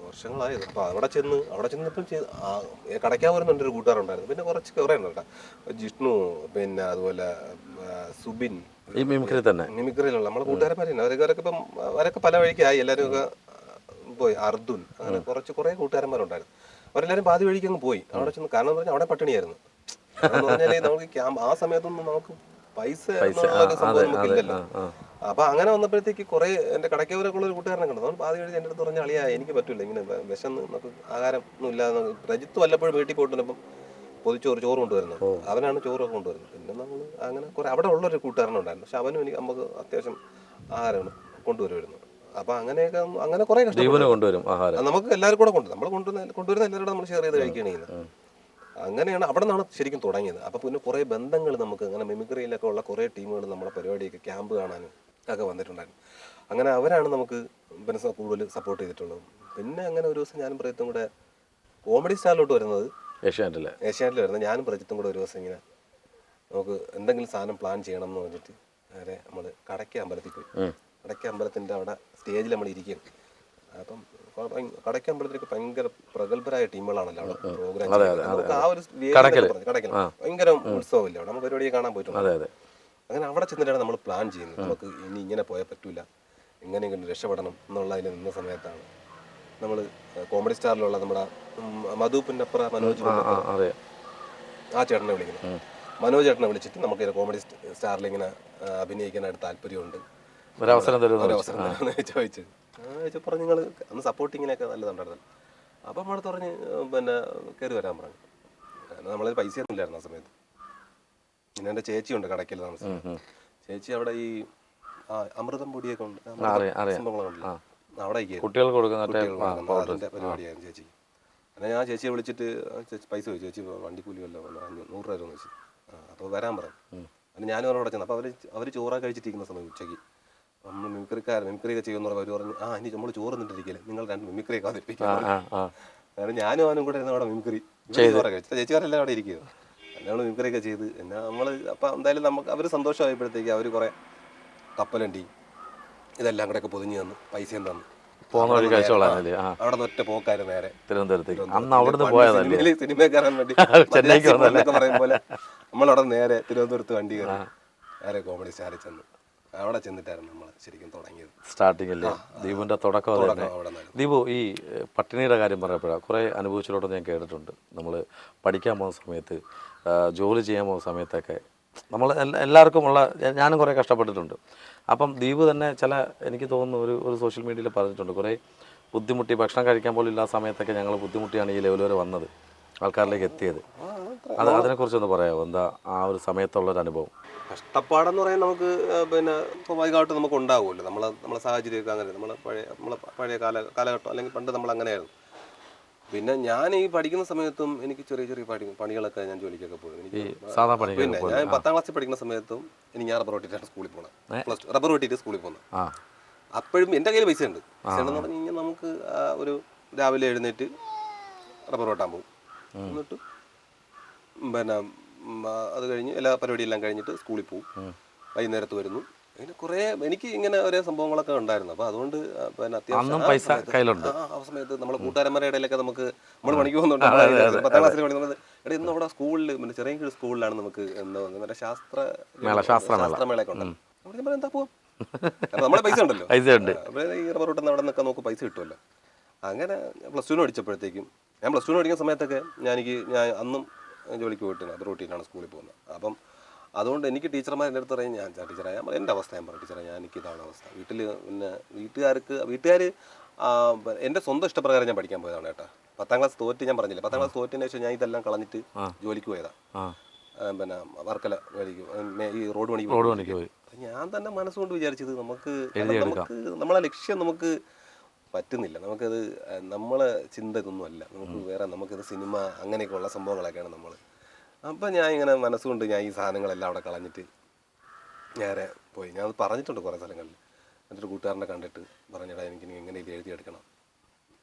വർഷങ്ങളായത് അപ്പോൾ അവിടെ ചെന്ന് അവിടെ ചെന്നപ്പം ചെയ്ത് ആ, ഏ, കടയ്ക്കാൻ വരുന്ന എന്റെ ഒരു കൂട്ടുകാരുണ്ടായിരുന്നു. പിന്നെ കുറച്ച് കുറേ ഉണ്ട് ജിഷ്ണു പിന്നെ അതുപോലെ സുബിൻ. ഈ മിമിക്രി തന്നെ. മിമിക്രിയിലുള്ള നമ്മളെ കൂട്ടുകാരന്മാരെ അവരൊക്കെ അവരൊക്കെ ഇപ്പം അവരൊക്കെ പല വഴിക്കായി. എല്ലാവരും ഒക്കെ പോയി. അർദുൻ അങ്ങനെ കുറച്ച് കുറേ കൂട്ടുകാരന്മാരുണ്ടായിരുന്നു. അവരെല്ലാവരും പാതി വഴിക്ക് അങ്ങ് പോയി. അവിടെ ചെന്ന് കാരണം എന്ന് പറഞ്ഞാൽ അവിടെ പട്ടിണിയായിരുന്നു. നമുക്ക് ക്യാമ്പ് ആ സമയത്തൊന്നും നമുക്ക് പൈസ അപ്പൊ അങ്ങനെ വന്നപ്പോഴത്തേക്ക് കുറെ എന്റെ കടയ്ക്കവരൊക്കെ ഉള്ള ഒരു കൂട്ടുകാരനെ കണ്ടു. അവൻ പാതി കഴിഞ്ഞ് എന്റെ അടുത്ത് പറഞ്ഞ അളിയാ എനിക്ക് പറ്റില്ല ഇങ്ങനെ വിശന്ന് നമുക്ക് ആഹാരം ഒന്നും ഇല്ലാതെ രജിത്ത് വല്ലപ്പോഴും വീട്ടിൽ പോയിട്ടുണ്ടപ്പം പൊതിച്ചോറ് ചോറ് കൊണ്ടുവരുന്നത് അവനാണ് ചോറൊക്കെ കൊണ്ടുവരുന്നത്. പിന്നെ നമ്മൾ അങ്ങനെ കുറെ അവിടെ ഉള്ളൊരു കൂട്ടുകാരനുണ്ടായിരുന്നു പക്ഷെ അവനും എനിക്ക് നമുക്ക് അത്യാവശ്യം ആഹാരമാണ് കൊണ്ടുവരുമായിരുന്നു. അപ്പൊ അങ്ങനെയൊക്കെ അങ്ങനെ കുറെ കൊണ്ടുവരും നമുക്ക് എല്ലാവരും കൂടെ കൊണ്ട് നമ്മൾ കൊണ്ടുവരുന്ന കൊണ്ടുവരുന്ന എല്ലാവരും നമ്മൾ ഷെയർ ചെയ്ത് കഴിക്കുകയാണ് ചെയ്യുന്നത്. അങ്ങനെയാണ് അവിടെ നിന്നാണ് ശരിക്കും തുടങ്ങിയത്. അപ്പോൾ പിന്നെ കുറേ ബന്ധങ്ങൾ നമുക്ക് അങ്ങനെ മിമിക്രിയിലൊക്കെ ഉള്ള കുറേ ടീമുകൾ നമ്മുടെ പരിപാടിയൊക്കെ ക്യാമ്പ് കാണാനും ഒക്കെ വന്നിട്ടുണ്ടായിരുന്നു. അങ്ങനെ അവരാണ് നമുക്ക് പിന്നെ കൂടുതൽ സപ്പോർട്ട് ചെയ്തിട്ടുള്ളത്. പിന്നെ അങ്ങനെ ഒരു ദിവസം ഞാനും പ്രയത്നം കൂടെ കോമഡി സ്റ്റാറിലോട്ട് വരുന്നത് ഏഷ്യാനെറ്റിൽ. ഏഷ്യാനെറ്റിൽ വരുന്നത്. ഞാനും പ്രജിത്തും കൂടെ ഒരു ദിവസം ഇങ്ങനെ നമുക്ക് എന്തെങ്കിലും സാധനം പ്ലാൻ ചെയ്യണം എന്ന് പറഞ്ഞിട്ട് നേരെ നമ്മൾ കടയ്ക്ക് അമ്പലത്തിൽ പോയി. കടയ്ക്ക് അമ്പലത്തിന്റെ അവിടെ സ്റ്റേജിൽ നമ്മൾ ഇരിക്കുകയാണ്. അപ്പം കടയ്ക്ക് അമ്പലത്തിലൊക്കെ ഭയങ്കര പ്രഗത്ഭരായ ടീമുകളാണല്ലോ അവിടെ പ്രോഗ്രാം നമുക്ക് ആ ഒരു കടയ്ക്കൽ ഭയങ്കര ഉത്സവമില്ല അവിടെ? നമ്മൾ പരിപാടിയെ കാണാൻ പോയിട്ടുണ്ട്. അങ്ങനെ അവിടെ ചെന്നിട്ടാണ് നമ്മൾ പ്ലാൻ ചെയ്യുന്നത്. നമുക്ക് ഇനി ഇങ്ങനെ പോയാൽ പറ്റൂല. എങ്ങനെയെങ്കിലും രക്ഷപ്പെടണം എന്നുള്ളതിൽ നിന്ന സമയത്താണ് നമ്മൾ കോമഡി സ്റ്റാറിലുള്ള നമ്മുടെ മധു പുന്നപ്ര മനോജ് ആ ചേട്ടനെ വിളിക്കുന്നത്. മനോജ് ചേട്ടനെ വിളിച്ചിട്ട് നമുക്ക് കോമഡി സ്റ്റാറിൽ ഇങ്ങനെ അഭിനയിക്കാനായിട്ട് താല്പര്യമുണ്ട്. ഒരു അവസരം തരുമെന്ന് ഒരു പറഞ്ഞു നിങ്ങൾ അന്ന് സപ്പോർട്ടിങ്ങിനൊക്കെ നല്ലതുണ്ടായിരുന്നു. അപ്പം അവിടെ പറഞ്ഞ് പിന്നെ കയറി വരാൻ പറഞ്ഞു. കാരണം നമ്മളിൽ പൈസ ഒന്നും ഇല്ലായിരുന്നു ആ സമയത്ത്. പിന്നെ എന്റെ ചേച്ചിയുണ്ട് കടയ്ക്കൽ താമസം ചേച്ചി അവിടെ ഈ അമൃതം പൊടിയൊക്കെ ഉണ്ട്. അവിടെ കുട്ടികൾക്ക് കൊടുക്കുന്ന പരിപാടിയായിരുന്നു ചേച്ചി. അങ്ങനെ ഞാൻ ചേച്ചിയെ വിളിച്ചിട്ട് പൈസ ചോദിച്ചു. ചേച്ചി വണ്ടിക്കൂലി വല്ലോ നൂറ് രൂപ തരുമെന്ന് വെച്ചു. അപ്പോൾ വരാൻ പറഞ്ഞു. അങ്ങനെ ഞാനും അവരോട് ചെന്നു അപ്പോൾ അവർ അവർ ചോറാ കഴിച്ചിട്ടിരിക്കുന്ന സമയം ഉച്ചയ്ക്ക്. നമ്മൾ മിമിക്രിക്കാരൻ മിമിക്രി ഒക്കെ ചെയ്യുന്ന അവർ പറഞ്ഞു ആ ഇനി നമ്മൾ ചോറ് നിന്നിട്ടിരിക്കല്ലേ നിങ്ങൾ രണ്ട് മിമിക്രി ഒക്കെ അവതരിപ്പിക്കും കാരണം ഞാനും അവനും കൂടെ ഇരുന്ന് അവിടെ മിമിക്രി. ചേച്ചിമാരെല്ലാം അവിടെ ഇരിക്കുക നമ്മൾ മിമിക്രി ഒക്കെ ചെയ്ത് എന്നാ നമ്മൾ അപ്പം എന്തായാലും നമുക്ക് അവർ സന്തോഷമായപ്പോഴത്തേക്ക് അവർ കുറേ കപ്പലണ്ടി ഇതെല്ലാം കൂടെ ഒക്കെ പൊതിഞ്ഞ് തന്നു പൈസയും തന്നു. പോകുന്ന വഴി കഴിച്ചോളാനല്ലേ അവിടെ ഒറ്റ നേരെ. തിരുവനന്തപുരത്തേക്ക്. അന്ന് അവിടുന്ന് പോയതല്ലേ? സിനിമയിൽ സിനിമ കയറാൻ വേണ്ടി. ചെന്നൈക്ക് മദ്രാസിൽ പോകുന്നൊക്കെ പറയും നമ്മളവിടെ നേരെ തിരുവനന്തപുരത്ത് വണ്ടി കയറി നേരെ കോമഡി സ്റ്റാറിൽ ചെന്നു. അവിടെ ചെന്നിട്ടായിരുന്നു നമ്മൾ ശരിക്കും തുടങ്ങിയത്. സ്റ്റാർട്ടിംഗ് അല്ലേ? ദീപുവിന്റെ തുടക്കം തന്നെ ദീപു ഈ പട്ടിണിയുടെ കാര്യം പറഞ്ഞപ്പോഴാണ് കുറേ അനുഭവിച്ചിലോട്ട് ഞാൻ കേട്ടിട്ടുണ്ട്. നമ്മൾ പഠിക്കാൻ പോകുന്ന സമയത്ത് ജോലി ചെയ്യാൻ പോകുന്ന സമയത്തൊക്കെ നമ്മൾ എല്ലാവർക്കും ഉള്ള ഞാനും കുറേ കഷ്ടപ്പെട്ടിട്ടുണ്ട്. അപ്പം ദീപു തന്നെ ചില എനിക്ക് തോന്നുന്നു ഒരു ഒരു സോഷ്യൽ മീഡിയയിൽ പറഞ്ഞിട്ടുണ്ട്. കുറേ ബുദ്ധിമുട്ടി ഭക്ഷണം കഴിക്കാൻ പോലും ഇല്ലാത്ത സമയത്തൊക്കെ ഞങ്ങൾ ബുദ്ധിമുട്ടിയാണ് ഈ ലെവൽ വരെ വന്നത് ആൾക്കാരിലേക്ക് എത്തിയത്. അത് അതിനെക്കുറിച്ചൊന്ന് പറയാമോ എന്താ ആ ഒരു സമയത്തുള്ള ഒരു അനുഭവം? കഷ്ടപ്പാടെന്ന് പറയാൻ നമുക്ക് പിന്നെ സ്വാഭാവികമായിട്ട് നമുക്ക് ഉണ്ടാവുമല്ലോ. നമ്മളെ നമ്മളെ സാഹചര്യമൊക്കെ അങ്ങനെ നമ്മളെ പഴയ നമ്മളെ പഴയ കാല കാലഘട്ടം അല്ലെങ്കിൽ പണ്ട് നമ്മൾ അങ്ങനെയായിരുന്നു. പിന്നെ ഞാൻ ഈ പഠിക്കുന്ന സമയത്തും എനിക്ക് ചെറിയ ചെറിയ പണി പണികളൊക്കെ ഞാൻ ജോലിക്കൊക്കെ പോയി. എനിക്ക് സാധാ പിന്നെ ഞാൻ പത്താം ക്ലാസ്സിൽ പഠിക്കുന്ന സമയത്തും എനിക്ക് ഞാൻ റബ്ബർ വെട്ടിയിട്ടാണ് സ്കൂളിൽ പോകണം പ്ലസ് ടു റബ്ബർ വെട്ടിയിട്ട് സ്കൂളിൽ പോകുന്നത്. അപ്പോഴും എന്റെ കയ്യിൽ പൈസ ഉണ്ട് പൈസ ഉണ്ടെന്ന് പറഞ്ഞു കഴിഞ്ഞാൽ നമുക്ക് ഒരു രാവിലെ എഴുന്നേറ്റ് റബ്ബർ വെട്ടാൻ പോകും. എന്നിട്ട് പിന്നെ അത് കഴിഞ്ഞ് എല്ലാ പരിപാടിയെല്ലാം കഴിഞ്ഞിട്ട് സ്കൂളിൽ പോകും വൈകുന്നേരത്ത് വരുന്നു. അങ്ങനെ കുറേ എനിക്ക് ഇങ്ങനെ ഒരേ സംഭവങ്ങളൊക്കെ ഉണ്ടായിരുന്നു. അപ്പോൾ അതുകൊണ്ട് പിന്നെ അത്യാവശ്യം ആ പൈസ സമയത്ത് കയ്യിലുണ്ട്. ആ സമയത്ത് നമ്മളെ കൂട്ടുകാരന്മാരുടെ ഇടയിലൊക്കെ നമുക്ക് നമ്മൾ പണിക്ക് പോകുന്നുണ്ട്. പത്താം ക്ലാസ്സിൽ പഠിക്കുന്നത് എടാ ഇന്ന് അവിടെ സ്കൂളിൽ പിന്നെ ചെറിയ കീഴ് സ്കൂളിലാണ് നമുക്ക് എന്തോ മറ്റേ ശാസ്ത്ര മേള, ശാസ്ത്രമേള. ശാസ്ത്രമേളയൊക്കെ പറയാം, എന്താ പോവാം? നമ്മളെ പൈസ ഉണ്ടല്ലോ. പൈസ ഉണ്ട്. ഈ റബ്ബർ വെട്ടുന്ന അവിടെ നിന്നൊക്കെ നമുക്ക് പൈസ കിട്ടുമല്ലോ. അങ്ങനെ പ്ലസ് ടു പഠിച്ചപ്പോഴത്തേക്കും ഞാൻ പ്ലസ് ടു പഠിക്കുന്ന സമയത്തൊക്കെ ഞാൻ എനിക്ക് ഞാൻ അന്നും ജോലിക്ക് പോയിട്ടാണ് അത് റൂട്ടീനാണ് സ്കൂളിൽ പോകുന്നത്. അപ്പം അതുകൊണ്ട് എനിക്ക് ടീച്ചർമാർ എന്റെ അടുത്ത് പറയും ഞാൻ ടീച്ചറെ ഞാൻ എന്റെ അവസ്ഥ ഞാൻ പറയും ടീച്ചറെ ഞാൻ എനിക്ക് ഇതാണ് അവസ്ഥ. വീട്ടിൽ പിന്നെ വീട്ടുകാർക്ക് വീട്ടുകാർ എന്റെ സ്വന്തം ഇഷ്ടപ്രകാരം ഞാൻ പഠിക്കാൻ പോയതാണ് കേട്ടോ. പത്താം ക്ലാസ് തോറ്റ് ഞാൻ പറഞ്ഞില്ല? പത്താം ക്ലാസ് തോറ്റിന് ശേഷം ഞാൻ ഇതെല്ലാം കളഞ്ഞിട്ട് ജോലിക്ക് പോയതാണ് പിന്നെ വർക്കല വഴിക്ക് ഈ റോഡ് പണിക്ക് പോയി. ഞാൻ തന്നെ മനസ്സുകൊണ്ട് വിചാരിച്ചത് നമുക്ക് നമുക്ക് നമ്മളെ ലക്ഷ്യം നമുക്ക് പറ്റുന്നില്ല. നമുക്കത് നമ്മളെ ചിന്ത ഇതൊന്നും അല്ല നമുക്ക് വേറെ നമുക്കിത് സിനിമ അങ്ങനെയൊക്കെയുള്ള സംഭവങ്ങളൊക്കെയാണ് നമ്മൾ അപ്പം ഞാൻ ഇങ്ങനെ മനസ്സുകൊണ്ട് ഞാൻ ഈ സാധനങ്ങളെല്ലാം അവിടെ കളഞ്ഞിട്ട് നേരെ പോയി. ഞാൻ അത് പറഞ്ഞിട്ടുണ്ട് കുറേ സ്ഥലങ്ങളിൽ. എന്നിട്ട് കൂട്ടുകാരനെ കണ്ടിട്ട് പറഞ്ഞടാ എനിക്ക് ഇനി എങ്ങനെ ഇത് എഴുതിയെടുക്കണം?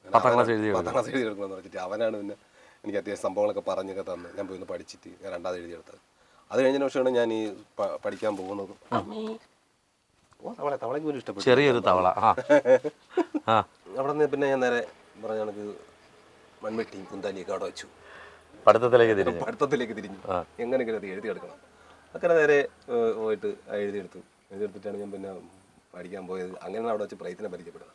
പത്താം ക്ലാസ് എഴുതിയെടുക്കണം. എന്ന് വെച്ചിട്ട് അവനാണ് പിന്നെ എനിക്ക് അത്യാവശ്യം സംഭവങ്ങളൊക്കെ പറഞ്ഞൊക്കെ തന്ന്. ഞാൻ പോയി ഒന്ന് പഠിച്ചിട്ട് ഞാൻ രണ്ടാമത് എഴുതിയെടുത്തത്. അത് കഴിഞ്ഞ ശേഷമാണ് ഞാൻ ഈ പഠിക്കാൻ പോകുന്നത്. തവളെ തവളയ്ക്ക് പോലും ഇഷ്ടപ്പെട്ടു. ചെറിയൊരു തവള. ആ. ആ. അവിടെ നിന്ന് പിന്നെ ഞാൻ നേരെ പറഞ്ഞ കണക്ക് മൺവെട്ടിയും കുന്താലിയൊക്കെ അവിടെ വെച്ചു. പഠിത്തത്തിലേക്ക് തിരിഞ്ഞു. പഠിത്തത്തിലേക്ക് തിരിഞ്ഞു. എങ്ങനെയെങ്കിലും അത് എഴുതിയെടുക്കണം അങ്ങനെ നേരെ പോയിട്ട് എഴുതിയെടുത്തു. എഴുതിയെടുത്തിട്ടാണ് ഞാൻ പിന്നെ പഠിക്കാൻ പോയത്. അങ്ങനെ അവിടെ വെച്ച് പ്രയത്നം പരിചയപ്പെടുന്നത്.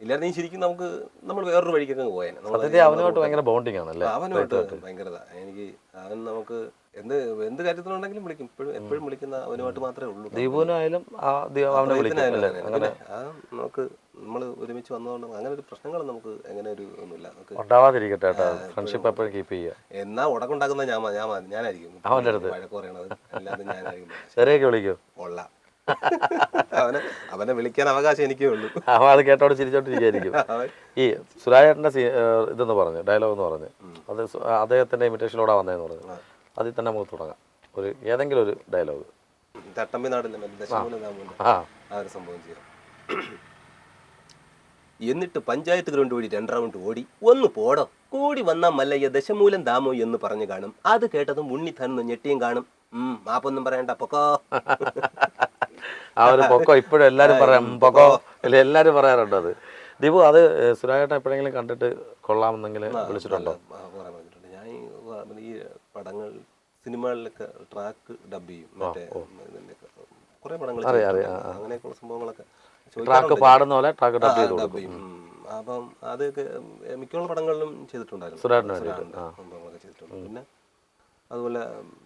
ഇല്ലായിരുന്നെങ്കിൽ ശരിക്കും നമുക്ക് നമ്മൾ വേറൊരു വഴിക്കൊക്കെ പോയേനെ. അവനുമായിട്ട് ഭയങ്കര ബോണ്ടിങ് ആണല്ലേ? അവനുമായിട്ട് ഭയങ്കരത. എനിക്ക് അവൻ നമുക്ക് എന്ത് എന്ത് കാര്യത്തിലുണ്ടെങ്കിലും വിളിക്കും. ഇപ്പോഴും എപ്പോഴും വിളിക്കുന്ന അവനുമായിട്ട് മാത്രമേ ഉള്ളൂ. ദീപുവിനായാലും അവനെ അങ്ങനെ. ആ നമുക്ക് നമ്മൾ ഒരുമിച്ച് വന്നതുകൊണ്ട് അങ്ങനെ ഒരു പ്രശ്നങ്ങൾ നമുക്ക് എങ്ങനെ ഒരു ഒന്നുമില്ല. ഉണ്ടാവാതിരിക്കട്ടെ ഫ്രണ്ട്ഷിപ്പ് എപ്പോഴും കീപ്പ് ചെയ്യുക. എന്നാ ഉടക്കുണ്ടാക്കുന്ന ഞാൻ ഞാൻ ഞാനായിരിക്കും. അവന്റെ അടുത്ത്. വഴക്ക് പറയണത്. അല്ലാതെ ഞാനായിരിക്കും. ചെറിയൊക്കെ വിളിക്കും. കൊള്ളാം. അവനെ അവനെ വിളിക്കാൻ അവകാശം എനിക്കേ ഉള്ളൂ. അവൻ അത് കേട്ടോട് ചിരിച്ചോണ്ടിരിക്കും ഈ സുരാജേട്ടന്റെ ഇതെന്ന് പറഞ്ഞു ഡയലോഗ് എന്ന് പറഞ്ഞു അത് അദ്ദേഹത്തിന്റെ ഇമിറ്റേഷനിലൂടെ വന്നതെന്ന് പറഞ്ഞു. അതിൽ തന്നെ നമുക്ക് തുടങ്ങാം. ഒരു ഏതെങ്കിലും ഒരു ഡയലോഗ് തട്ടമ്പി ആ. ഒരു സംഭവം ചെയ്യാം. എന്നിട്ട് പഞ്ചായത്ത് ഗ്രൗണ്ട് വഴി രണ്ട് റൗണ്ട് ഓടി. ഒന്ന് പോടോ. കൂടി വന്ന മല്ലയ്യ ദശമൂലം ദാമോ എന്ന് പറഞ്ഞു കാണും. അത് കേട്ടതും ഉണ്ണി തന്നു ഞെട്ടിയും കാണും. ഉം മാപ്പൊന്നും പറയണ്ട പൊക്കോ. ആ ഒരു പൊക്കോ ഇപ്പോഴും എല്ലാരും പറയാം പൊക്കോ. അല്ലെ എല്ലാരും പറയാറുണ്ട് അത്. ദീപു അത് സുരാഘട്ടൻ എപ്പോഴെങ്കിലും കണ്ടിട്ട് കൊള്ളാമെന്നെങ്കിൽ വിളിച്ചിട്ടുണ്ടോ? ഞാൻ ഈ പടങ്ങൾ സിനിമകളിലൊക്കെ ട്രാക്ക് ഡബ് ചെയ്യും. മറ്റേ കുറെ പടങ്ങൾ അങ്ങനെയൊക്കെയുള്ള സംഭവങ്ങളൊക്കെ ട്രാക്ക് ചോദിക്കാറുണ്ട് പാടുന്ന പോലെ ട്രാക്ക് ഡബ് ചെയ്തു ഡബ് ചെയ്യും. ഉം. അപ്പം അതൊക്കെ മിക്കുള്ള പടങ്ങളിലും ചെയ്തിട്ടുണ്ടായിരുന്നു. സംഭവങ്ങളൊക്കെ ചെയ്തിട്ടുണ്ട്. പിന്നെ അതുപോലെ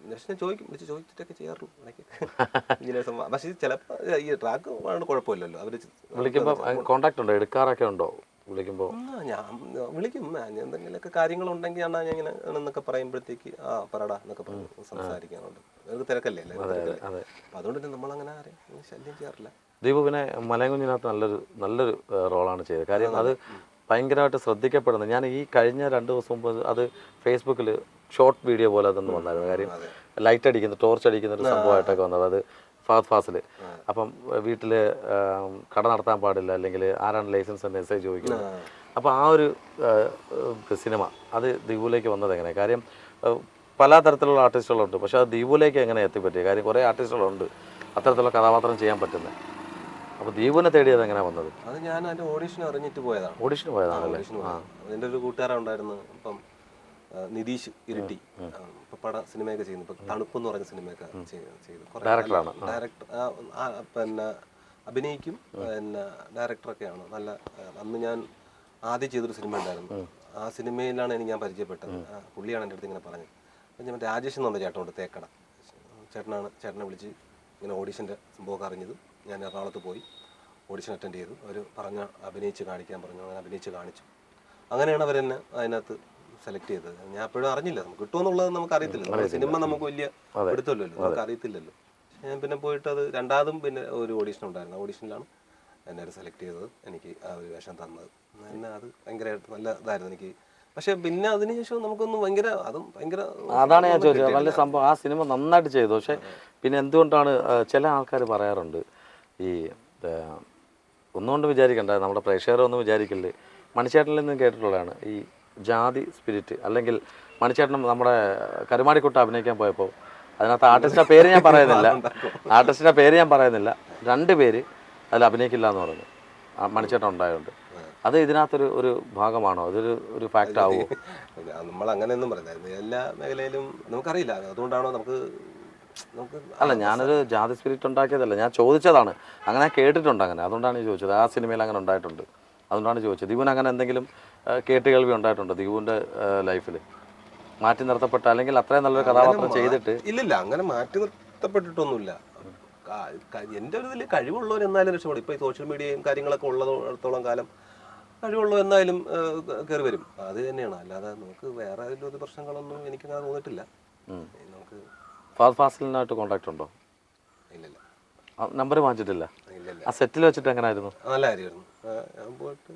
ഞാൻ ചോദിക്കും വിളിച്ച് ചോദിച്ചിട്ടൊക്കെ ഇടയ്ക്ക് ഇങ്ങനെ പക്ഷേ ചിലപ്പോൾ ഈ ട്രാക്ക് കുഴപ്പമില്ലല്ലോ. അവർ വിളിക്കുമ്പോൾ കോൺടാക്ട് ഉണ്ടോ? എടുക്കാറൊക്കെ ഉണ്ടോ? വിളിക്കുമ്പോൾ? ഞാൻ വിളിക്കും. എന്തെങ്കിലുമൊക്കെ കാര്യങ്ങളുണ്ടെങ്കിൽ അണ്ണാ ഞാൻ ഇങ്ങനെ എന്നൊക്കെ പറയുമ്പോഴത്തേക്ക് ആ പറടാ എന്നൊക്കെ പറഞ്ഞു സംസാരിക്കാനുണ്ട്. നമുക്ക് തിരക്കല്ലേ അല്ലേ? അതെ അപ്പം അതുകൊണ്ട് തന്നെ നമ്മളങ്ങനെ ആരെയും ശല്യം ചെയ്യാറില്ല. ദീപു പിന്നെ മലയകുഞ്ഞിനകത്ത് നല്ലൊരു നല്ലൊരു റോളാണ് ചെയ്തത്. കാര്യം അത് ഭയങ്കരമായിട്ട് ശ്രദ്ധിക്കപ്പെടുന്നത്. ഞാൻ ഈ കഴിഞ്ഞ രണ്ട് ദിവസം മുമ്പ് അത് ഫേസ്ബുക്കിൽ ഷോർട്ട് വീഡിയോ പോലെ അതൊന്നും വന്നായിരുന്നു. കാര്യം ലൈറ്റ് അടിക്കുന്ന ടോർച്ച് അടിക്കുന്ന ഒരു സംഭവമായിട്ടൊക്കെ വന്നത്. അത് ഫഹദ് ഫാസിൽ അപ്പം വീട്ടിൽ കട നടത്താൻ പാടില്ല അല്ലെങ്കിൽ ആരാണ് ലൈസൻസ് എന്ന് ഐ ചോദിക്കുന്നത് അപ്പോൾ ആ ഒരു സിനിമ അത് ദ്വീപിലേക്ക് വന്നത് എങ്ങനെ കാര്യം പല തരത്തിലുള്ള ആർട്ടിസ്റ്റുകളുണ്ട്. പക്ഷേ അത് ദ്വീപിലേക്ക് എങ്ങനെ എത്തിപ്പറ്റിയ കാര്യം കുറേ ആർട്ടിസ്റ്റുകളുണ്ട് അത്തരത്തിലുള്ള കഥാപാത്രം ചെയ്യാൻ പറ്റുന്നത് അപ്പോൾ ദ്വീപിനെ തേടിയത് എങ്ങനെ വന്നത്? അത് ഞാൻ അതിന്റെ ഓഡീഷൻ അറിഞ്ഞിട്ട് പോയതാണ്. ഓഡീഷൻ പോയതാണ്. എന്റെ ഒരു കൂട്ടുകാരൻ ഉണ്ടായിരുന്നു. ഇപ്പം ആ, നിതീഷ് ഇരിട്ടി. ഇപ്പൊ പട സിനിമയൊക്കെ ചെയ്യുന്നു. ഇപ്പൊ തണുപ്പ് എന്ന് പറഞ്ഞ സിനിമയൊക്കെ ചെയ്തു. ഡയറക്ടറാണ്. ഡയറക്ടർ പിന്നെ അഭിനയിക്കും പിന്നെ ഡയറക്ടറൊക്കെയാണ്. നല്ല അന്ന് ഞാൻ ആദ്യം ചെയ്തൊരു സിനിമ ഉണ്ടായിരുന്നു ആ സിനിമയിലാണ് എനിക്ക് ഞാൻ പരിചയപ്പെട്ടത്. പുള്ളിയാണ് എന്റെ അടുത്ത് ഇങ്ങനെ പറഞ്ഞത്. അപ്പം ഞാൻ രാജേഷ് എന്ന് പറഞ്ഞ ചേട്ടനുണ്ട് തേക്കട. ചേട്ടനാണ് ചേട്ടനെ വിളിച്ച് ഇങ്ങനെ ഓഡീഷന്റെ സംഭവമൊക്കെ അറിഞ്ഞത്. ഞാൻ എറണാകുളത്ത് പോയി ഓഡിഷൻ അറ്റൻഡ് ചെയ്തു. അവർ പറഞ്ഞ അഭിനയിച്ച് കാണിക്കാൻ പറഞ്ഞു. അങ്ങനെ അഭിനയിച്ച് കാണിച്ചു. അങ്ങനെയാണ് അവരെന്നെ അതിനകത്ത് സെലക്ട് ചെയ്തത്. ഞാൻ അപ്പോഴും അറിഞ്ഞില്ല. നമുക്ക് കിട്ടുമെന്നുള്ളത് നമുക്ക് അറിയത്തില്ല. സിനിമ നമുക്ക് വലിയ എടുത്തല്ലോ നമുക്ക് അറിയത്തില്ലല്ലോ. ഞാൻ പിന്നെ പോയിട്ട് അത് രണ്ടാമതും പിന്നെ ഒരു ഓഡീഷൻ ഉണ്ടായിരുന്നു. ഓഡീഷനിലാണ് എന്നെ സെലക്ട് ചെയ്തത്. എനിക്ക് ആ ഒരു വേഷം തന്നത്. എന്നെ അത് ഭയങ്കരമായിട്ട് നല്ല ഇതായിരുന്നു എനിക്ക്. പക്ഷെ പിന്നെ അതിനുശേഷം നമുക്കൊന്നും ഭയങ്കര അതും ഭയങ്കര അതാണ് ഞാൻ ചോദിച്ചത്. നല്ല സംഭവം. ആ സിനിമ നന്നായിട്ട് ചെയ്തു. പക്ഷെ പിന്നെ എന്തുകൊണ്ടാണ് ചില ആൾക്കാർ പറയാറുണ്ട് ഈ ഒന്നുകൊണ്ട് വിചാരിക്കണ്ട നമ്മുടെ പ്രേക്ഷകരൊന്നും വിചാരിക്കില്ലേ. മണിച്ചേട്ടനിൽ നിന്ന് കേട്ടിട്ടുള്ളതാണ്. ഈ ജാതി സ്പിരിറ്റ് അല്ലെങ്കിൽ മണിച്ചേട്ടൻ നമ്മുടെ കരുമാടിക്കുട്ട അഭിനയിക്കാൻ പോയപ്പോൾ അതിനകത്ത് ആർട്ടിസ്റ്റിന്റെ പേര് ഞാൻ പറയുന്നില്ല. ആർട്ടിസ്റ്റിന്റെ പേര് ഞാൻ പറയുന്നില്ല. രണ്ട് പേര് അതിൽ അഭിനയിക്കില്ല എന്ന് പറഞ്ഞു. ആ മണിച്ചേട്ടൻ ഉണ്ടായതുകൊണ്ട്. അത് ഇതിനകത്തൊരു ഒരു ഭാഗമാണോ? അതൊരു ഒരു ഫാക്റ്റ് ആവുമോ നമ്മൾ അങ്ങനെയൊന്നും പറയുന്നത് എല്ലാ മേഖലയിലും നമുക്കറിയില്ല. അതുകൊണ്ടാണോ നമുക്ക് അല്ല ഞാനൊരു ജാതി സ്പിരിറ്റ് ഉണ്ടാക്കിയതല്ല. ഞാൻ ചോദിച്ചതാണ്. അങ്ങനെ കേട്ടിട്ടുണ്ട് അങ്ങനെ. അതുകൊണ്ടാണ് ചോദിച്ചത്. ആ സിനിമയിൽ അങ്ങനെ ഉണ്ടായിട്ടുണ്ട്. അതുകൊണ്ടാണ് ചോദിച്ചത്. ഇവൻ അങ്ങനെ എന്തെങ്കിലും കേട്ടുകേൾവി ഉണ്ടായിട്ടുണ്ട് ദീപുവിന്റെ ലൈഫിൽ മാറ്റി നിർത്തപ്പെട്ട അല്ലെങ്കിൽ അത്രയും നല്ലൊരു കഥാപാത്രം ചെയ്തിട്ട് ഇല്ലില്ല അങ്ങനെ മാറ്റി നിർത്തപ്പെട്ടിട്ടൊന്നുമില്ല. എന്റെ എന്റെ ഒരു ഇതിൽ കഴിവുള്ളവർ എന്നാലും രക്ഷപ്പെടും. ഇപ്പോൾ ഈ സോഷ്യൽ മീഡിയയും കാര്യങ്ങളൊക്കെ ഉള്ളതോളം കാലം കഴിവുള്ളവർ എന്നാലും കയറി വരും. അത് തന്നെയാണ്. അല്ലാതെ നമുക്ക് വേറെ ഒരു പ്രശ്നങ്ങളൊന്നും എനിക്കങ്ങനെ തോന്നിട്ടില്ല നമുക്ക് ഫാദ് ഫാസിലിനായിട്ട് ഉണ്ടോ? ഇല്ലില്ല. നമ്പർ വാങ്ങിച്ചിട്ടില്ല? ആ സെറ്റിൽ വെച്ചിട്ട് എങ്ങനെയായിരുന്നു നല്ല കാര്യമായിരുന്നു ഞാൻ പോയിട്ട്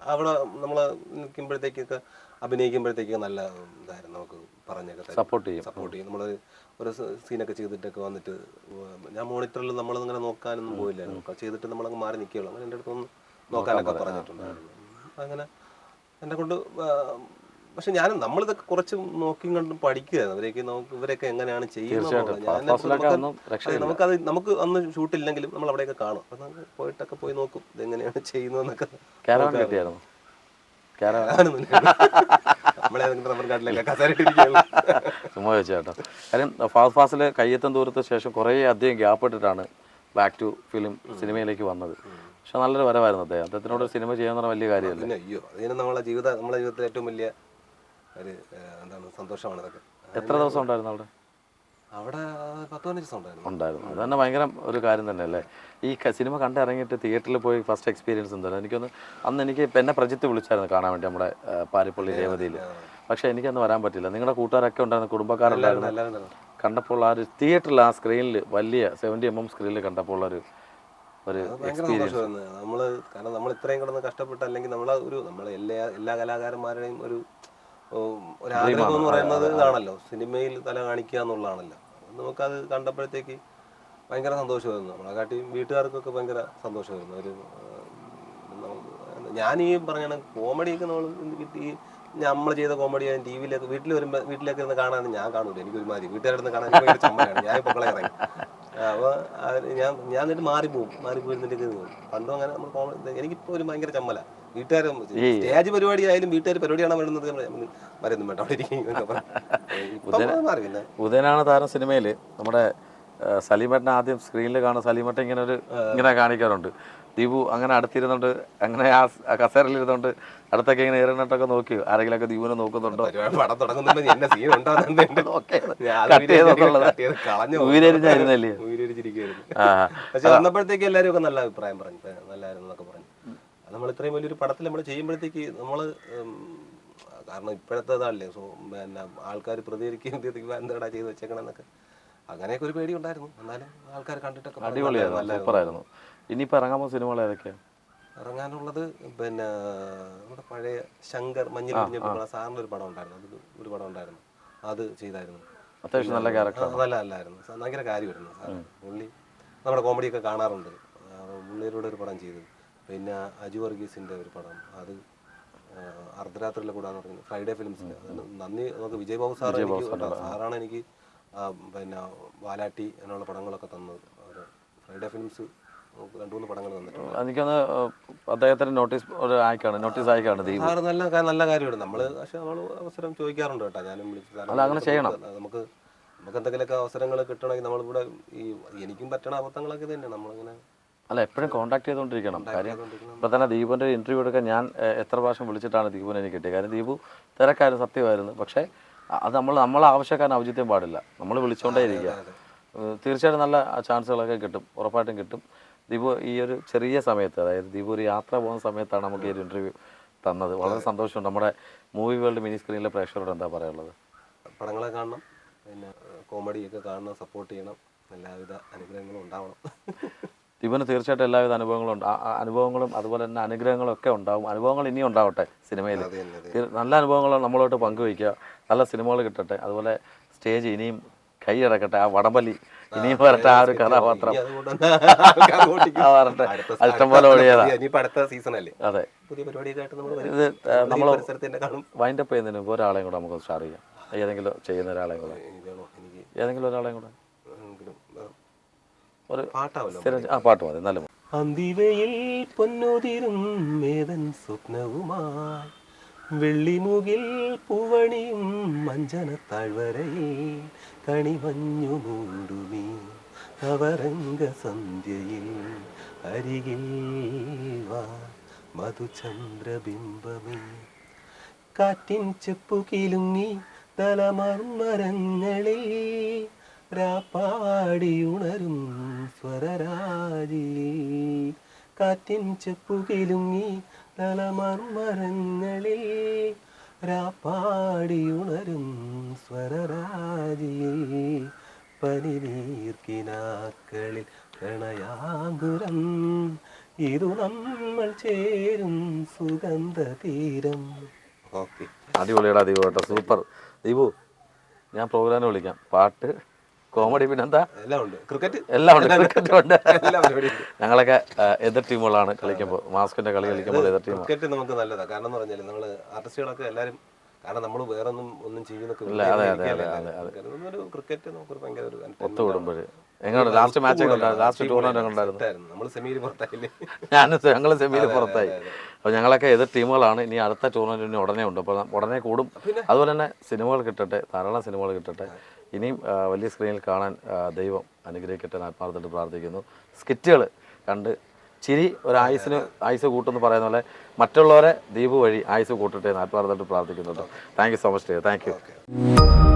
അവിടെ നമ്മൾ നിൽക്കുമ്പോഴത്തേക്കൊക്കെ അഭിനയിക്കുമ്പോഴത്തേക്കൊക്കെ നല്ല ഇതായിരുന്നു നമുക്ക് പറഞ്ഞൊക്കെ. സപ്പോർട്ട് ചെയ്യും. സപ്പോർട്ട് ചെയ്യും. നമ്മൾ ഒരു സീനൊക്കെ ചെയ്തിട്ടൊക്കെ വന്നിട്ട് ഞാൻ മോണിറ്ററിൽ നമ്മൾ ഇങ്ങനെ നോക്കാനൊന്നും പോയില്ലായിരുന്നു. ചെയ്തിട്ട് നമ്മളങ്ങ് മാറി നിൽക്കുകയുള്ളൂ അങ്ങനെ എന്റെ അടുത്തൊന്ന് നോക്കാനൊക്കെ പറഞ്ഞിട്ടുണ്ടായിരുന്നു. അങ്ങനെ എന്നെ കൊണ്ട് പക്ഷെ ഞാൻ നമ്മളിതൊക്കെ കുറച്ച് നോക്കിയും കണ്ടും പഠിക്കുകയായിരുന്നു അവരെയൊക്കെ നമുക്ക് ഇവരൊക്കെ എങ്ങനെയാണ് ചെയ്യുന്നത് നമുക്കത് നമുക്ക് അന്ന് ഷൂട്ടില്ലെങ്കിലും നമ്മൾ അവിടെയൊക്കെ കാണും. അപ്പൊ നമുക്ക് പോയിട്ടൊക്കെ പോയി നോക്കും ഇതെങ്ങനെയാണ് ചെയ്യുന്നതെന്നൊക്കെ റബ്ബർ കാട്ടിലൊക്കെ കസേരയിട്ടിരിക്കുകയുള്ളൂ. ചുമ്മാ ചോദിച്ചേട്ടോ. കാര്യം ഫാസ്റ്റ് ഫാസിൽ കയ്യെത്തം ദൂരത്തിന് ശേഷം കുറേ അധികം ഗ്യാപ്പ് ഇട്ടിട്ടാണ് ബാക്ക് ടു ഫിലിം സിനിമയിലേക്ക് വന്നത്. പക്ഷെ നല്ലൊരു വരവായിരുന്നു അദ്ദേഹം. അദ്ദേഹത്തിനോട് സിനിമ ചെയ്യാന്ന് പറഞ്ഞ വലിയ കാര്യമല്ല? അയ്യോ അതിന് നമ്മളെ ജീവിതം നമ്മളെ ജീവിതത്തിലെ ഏറ്റവും വലിയ ഒരു എന്താണ് സന്തോഷമാണ് ഇതൊക്കെ. എത്ര ദിവസം ഉണ്ടായിരുന്നു അവിടെ? അവിടെ പത്ത് പതിനഞ്ച് ദിവസം ഉണ്ടായിരുന്നു. ഉണ്ടായിരുന്നു. അത് തന്നെ ഭയങ്കര ഒരു കാര്യം തന്നെ അല്ലേ? ഈ സിനിമ കണ്ടിറങ്ങിയിട്ട് തിയേറ്ററിൽ പോയി ഫസ്റ്റ് എക്സ്പീരിയൻസ് എന്തായിരുന്നു എനിക്കൊന്ന് അന്ന് എനിക്ക് എന്നെ പ്രജിത്ത് വിളിച്ചായിരുന്നു കാണാൻ വേണ്ടി നമ്മുടെ പാരിപ്പള്ളി രേവതിയിൽ പക്ഷേ എനിക്കന്ന് വരാൻ പറ്റില്ല. നിങ്ങളുടെ കൂട്ടുകാരൊക്കെ ഉണ്ടായിരുന്നു കുടുംബക്കാരുണ്ടായിരുന്നു. കണ്ടപ്പോൾ ആ ഒരു തിയേറ്ററിൽ ആ സ്ക്രീനിൽ വലിയ സെവന്റി എം എം സ്ക്രീനിൽ കണ്ടപ്പോൾ ഒരു ഒരു എക്സ്പീരിയൻസ് നമ്മൾ കാരണം നമ്മൾ ഇത്രയും കിടന്ന് കഷ്ടപ്പെട്ട് അല്ലെങ്കിൽ നമ്മൾ ഒരു നമ്മളെ എല്ലാ എല്ലാ കലാകാരന്മാരുടെയും ഒരു ഒരു ആഗ്രഹം എന്ന് പറയുന്നത് ഇതാണല്ലോ. സിനിമയിൽ തല കാണിക്കുക എന്നുള്ളതാണല്ലോ. നമുക്കത് കണ്ടപ്പോഴത്തേക്ക് ഭയങ്കര സന്തോഷമായിരുന്നു നമ്മളെ കാട്ടി വീട്ടുകാർക്കൊക്കെ ഭയങ്കര സന്തോഷമായിരുന്നു. ഒരു ഞാൻ ഈ പറഞ്ഞ കോമഡിയൊക്കെ നമ്മൾ ഈ നമ്മൾ ചെയ്ത കോമഡി ഞാൻ ടി വിയിലൊക്കെ വീട്ടിൽ വരുമ്പോൾ വീട്ടിലൊക്കെ ഇരുന്ന് കാണാൻ ഞാൻ കാണൂല. എനിക്ക് ഒരുമാതിരി വീട്ടുകാരുടെ അടുത്ത് കാണാൻ ഭയങ്കര ചമ്മലാണ്. ഞാൻ പൊക്കളെ ഇറങ്ങി. അപ്പോൾ ഞാൻ ഞാൻ എന്നിട്ട് മാറിപ്പോവും മാറിപ്പോയിരുന്നിട്ട് പോകും പണ്ടും അങ്ങനെ നമ്മൾ കോമഡി എനിക്കിപ്പോൾ ഒരു ഭയങ്കര ചമ്മല. വീട്ടുകാർ സ്റ്റേജ് പരിപാടി ആയാലും വീട്ടുകാർ പരിപാടിയാണ് വേണ്ടത് മരുന്നും വേണ്ട അവിടെ മാറി പിന്നെ ഉദയനാണ് താരം സിനിമയിൽ നമ്മുടെ സലീമേട്ടനെ ആദ്യം സ്ക്രീനിൽ കാണുന്ന സലീമേട്ടൻ ഇങ്ങനെ ഒരു ഇങ്ങനെ കാണിക്കാറുണ്ട്. ദീപു അങ്ങനെ അടുത്തിരുന്നുണ്ട് അങ്ങനെ ആ കസേരയിലിരുന്നുണ്ട് അടുത്തൊക്കെ ഇങ്ങനെ ഇറങ്ങിട്ടൊക്കെ നോക്കി. ആരെങ്കിലുമൊക്കെ ദീപുവിനെ നോക്കുന്നുണ്ടോ? പടം ആ. പക്ഷെ വന്നപ്പോഴത്തേക്ക് എല്ലാവരും ഒക്കെ നല്ല അഭിപ്രായം പറഞ്ഞു. "ഏ, നല്ലായിരുന്നു എന്നൊക്കെ പറഞ്ഞു. നമ്മൾ ഇത്രയും വലിയൊരു പടത്തിൽ നമ്മൾ ചെയ്യുമ്പോഴത്തേക്ക് നമ്മൾ കാരണം ഇപ്പോഴത്തെ ഇതാണല്ലേ സോ പിന്നെ ആൾക്കാർ പ്രതികരിക്കുകയും ചെയ്തിരിക്കും എന്താടാ ചെയ്ത് വെച്ചേക്കണെന്നൊക്കെ. അങ്ങനെയൊക്കെ ഒരു പേടി ഉണ്ടായിരുന്നു. എന്നാലും ആൾക്കാർ കണ്ടിട്ടൊക്കെ പറഞ്ഞു, അടിപൊളിയായിരുന്നു. സൂപ്പറായിരുന്നു. ഇനിയിപ്പോൾ ഇറങ്ങാൻ പോകുന്ന സിനിമകൾ ഏതൊക്കെയാണ് ഇറങ്ങാനുള്ളത് പിന്നെ നമ്മുടെ പഴയ ശങ്കർ മഞ്ഞിൽ കുഞ്ഞിപ്പോൾ സാറിന്റെ ഒരു പടം ഉണ്ടായിരുന്നു. അത് ഒരു പടം ഉണ്ടായിരുന്നു. അത് ചെയ്തായിരുന്നു. അത്യാവശ്യം നല്ല ക്യാരക്ടർ നല്ല അല്ലായിരുന്നു ഭയങ്കര കാര്യമായിരുന്നു സാർ. പുള്ളി നമ്മുടെ കോമഡിയൊക്കെ കാണാറുണ്ട്. പുള്ളിയിലൂടെ ഒരു പടം ചെയ്തു. പിന്നെ അജു വർഗീസിന്റെ ഒരു പടം. അത് അർദ്ധരാത്രിയിലെ കൂടാന്ന് പറഞ്ഞു ഫ്രൈഡേ ഫിലിംസിന്റെ അതിന് നന്ദി. നമുക്ക് വിജയബാബു സാർ എനിക്ക് സാറാണ്. എനിക്ക് പിന്നെ വാലാട്ടി എന്നുള്ള പടങ്ങളൊക്കെ തന്നത്. ഫ്രൈഡേ ഫിലിംസ് രണ്ടു മൂന്ന് പടങ്ങൾ തന്നിട്ടുണ്ട്. എനിക്കൊന്ന് അദ്ദേഹത്തിന് നോട്ടീസ് ഒരു അയക്കാണ് നോട്ടീസ് അയക്കാണ് ദീപ്. നല്ല നല്ല കാര്യമാണ്. നമ്മൾ പക്ഷെ നമ്മൾ അവസരം ചോദിക്കാറുണ്ട് കേട്ടോ. ഞാനും വിളിച്ച് അങ്ങനെ ചെയ്യണം. നമുക്ക് നമുക്ക് എന്തെങ്കിലുമൊക്കെ അവസരങ്ങൾ കിട്ടണമെങ്കിൽ നമ്മളിവിടെ ഈ എനിക്കും പറ്റണ അബദ്ധങ്ങളൊക്കെ തന്നെയാണ് നമ്മളിങ്ങനെ അല്ല എപ്പോഴും കോൺടാക്ട് ചെയ്തുകൊണ്ടിരിക്കണം. കാര്യം ഇപ്പം തന്നെ ദീപുവിന്റെ ഇന്റർവ്യൂ എടുക്കാൻ ഞാൻ എത്ര പ്രാവശ്യം വിളിച്ചിട്ടാണ് ദീപുവിനെ എനിക്ക് കിട്ടിയത്? കാര്യം ദീപു തിരക്കായിരുന്നു സത്യമായിരുന്നു. പക്ഷേ അത് നമ്മൾ നമ്മളെ ആവശ്യക്കാരൻ ഔചിത്യം പാടില്ല. നമ്മൾ വിളിച്ചുകൊണ്ടേ ഇരിക്കുക. തീർച്ചയായിട്ടും നല്ല ചാൻസുകളൊക്കെ കിട്ടും. ഉറപ്പായിട്ടും കിട്ടും. ദീപു ഈ ഒരു ചെറിയ സമയത്ത് അതായത് ദീപു ഒരു യാത്ര പോകുന്ന സമയത്താണ് നമുക്ക് ഈ ഒരു ഇന്റർവ്യൂ തന്നത്. വളരെ സന്തോഷമുണ്ട്. നമ്മുടെ മൂവി വേൾഡ് മിനി സ്ക്രീനിലെ പ്രേക്ഷകരോട് എന്താ പറയാനുള്ളത്? പടങ്ങളെ കാണണം. പിന്നെ കോമഡിയൊക്കെ കാണണം സപ്പോർട്ട് ചെയ്യണം. എല്ലാവിധ അനുഗ്രഹങ്ങളും ഉണ്ടാവണം. ദീപന് തീർച്ചയായിട്ടും എല്ലാവിധ അനുഭവങ്ങളും ഉണ്ട്. അനുഭവങ്ങളും അതുപോലെ തന്നെ അനുഗ്രഹങ്ങളും ഒക്കെ ഉണ്ടാവും. അനുഭവങ്ങൾ ഇനിയും ഉണ്ടാവട്ടെ സിനിമയിൽ. നല്ല അനുഭവങ്ങൾ നമ്മളോട്ട് പങ്കുവയ്ക്കുക. നല്ല സിനിമകൾ കിട്ടട്ടെ. അതുപോലെ സ്റ്റേജ് ഇനിയും കൈയടക്കട്ടെ. ആ വടംവലി ഇനിയും വരട്ടെ. ആ ഒരു കഥാപാത്രം. വരട്ടെ. അഷ്ടം പോലെ ഓടിയതാ. അതെ. ഇത് നമ്മൾ വൈൻഡപ്പ് ചെയ്യുന്നതിന് മുമ്പ് ഒരാളെയും കൂടെ നമുക്ക് സ്റ്റാർ ചെയ്യാം. ഏതെങ്കിലും ചെയ്യുന്ന ഒരാളെയും കൂടെ. ഏതെങ്കിലും ഒരാളെയും കൂടെ. ഒരു പാട്ടാവല്ലോ ആ പാട്ട് മതി. നല്ല അന്തിവയിൽ പൊന്നുതിരും മേതൻ സ്വപ്നവുമായി വെള്ളിമുകിൽ പൂവണിയും മഞ്ചന താഴ്വരയിൽ കണിമഞ്ഞു മൂടുമീ നവരംഗ സന്ധ്യയിൽ അരികിൽ വാ മധുചന്ദ്രബിംബമേ. കാറ്റിൻ ചെപ്പു കിലുങ്ങി തലമർമരങ്ങളിൽ രാപ്പാടി ഉണരും സ്വരരാജി. കാറ്റിൻ ചെപ്പു കിലുങ്ങി തലമർമരങ്ങളിൽ രാപ്പാടി ഉണരും സ്വരരാജി. പനിനീർക്കിനാക്കളിൽ പ്രണയാകുരം ഇതു നമ്മൾ ചേരും സുഗന്ധ തീരം ഓക്കെ. അടിപൊളിയുടെ കേട്ടോ. സൂപ്പർ. ദീപു ഞാൻ പ്രോഗ്രാമിന് വിളിക്കാം. പാട്ട് കോമഡി പിന്നെന്താ എല്ലാം ഉണ്ട്. ക്രിക്കറ്റ് എല്ലാം ഉണ്ട്. ക്രിക്കറ്റ് ഉണ്ട്. എല്ലാം പരിപാടിയുണ്ട്. ഞങ്ങളൊക്കെ എതിർ ടീമുകളാണ് കളിക്കുമ്പോൾ മാസ്കിന്റെ കളി കളിക്കുമ്പോൾ എതിർ ടീം ക്രിക്കറ്റ് നമുക്ക് നല്ലതാണ് കാരണം എന്ന് പറഞ്ഞാൽ നമ്മൾ ആർട്ടിസ്റ്റുകളൊക്കെ എല്ലാരും കാരണം നമ്മൾ വേറെ ഒന്നും ഒന്നും ചെയ്യുന്നൊക്കെ ക്രിക്കറ്റ് നമുക്കൊരു ഭയങ്കര ഒരു ഒത്തുകൂടുമ്പോൾ എങ്ങനെയുണ്ട്? ലാസ്റ്റ് മാച്ച് ലാസ്റ്റ് ടൂർണമെന്റ് ഉണ്ടായിരുന്നു. നമ്മൾ സെമിയിൽ പുറത്തായില്ലേ? ഞാൻ ഞങ്ങൾ സെമിയിൽ പുറത്തായി. അപ്പോൾ ഞങ്ങളൊക്കെ എതിർ ടീമുകളാണ് ഇനി അടുത്ത ടൂർണമെന്റ് ഉടനെ ഉണ്ട്. അപ്പോൾ ഉടനെ കൂടും. അതുപോലെ തന്നെ സിനിമകൾ കിട്ടട്ടെ. ധാരാളം സിനിമകൾ കിട്ടട്ടെ. ഇനിയും വലിയ സ്ക്രീനിൽ കാണാൻ ദൈവം അനുഗ്രഹിക്കട്ടെ ആത്മാർത്ഥത്തിൽ പ്രാർത്ഥിക്കുന്നു. സ്കിറ്റുകൾ കണ്ട് ചിരി ഒരു ആയുസിന് ആയുസ് കൂട്ടെന്ന് പറയുന്ന പോലെ മറ്റുള്ളവരെ ദീപ് വഴി ആയുസ് കൂട്ടട്ടെ എന്ന് ആത്മാർത്ഥമായിട്ട് പ്രാർത്ഥിക്കുന്നുണ്ട്. Thank you so much thank you